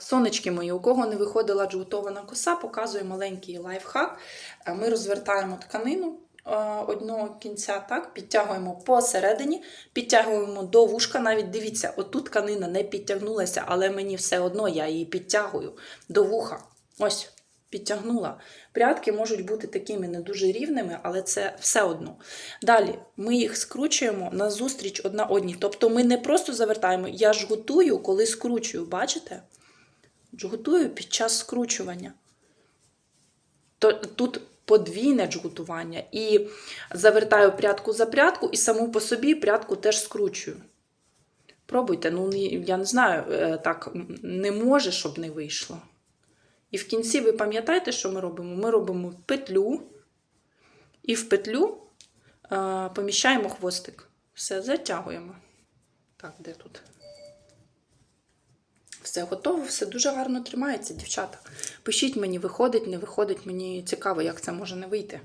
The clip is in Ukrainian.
Сонечки мої, у кого не виходила джгутована коса, показую маленький лайфхак. Е, Ми розвертаємо тканину е, одного кінця, так, підтягуємо посередині, підтягуємо до вушка. Навіть дивіться, отут тканина не підтягнулася, але мені все одно я її підтягую до вуха. Ось, підтягнула. Прядки можуть бути такими не дуже рівними, але це все одно. Далі ми їх скручуємо назустріч одна одній. Тобто ми не просто завертаємо, я ж готую, коли скручую, бачите? Джгутую під час скручування. То, тут подвійне джгутування. І завертаю прядку за прядку, і саму по собі прядку теж скручую. Пробуйте, ну я не знаю, е, так не може, щоб не вийшло. І в кінці ви пам'ятаєте, що ми робимо? Ми робимо петлю, і в петлю е, поміщаємо хвостик. Все, затягуємо. Так, де тут? Все готово, все дуже гарно тримається, дівчата. Пишіть мені, виходить, не виходить. Мені цікаво, як це може не вийти.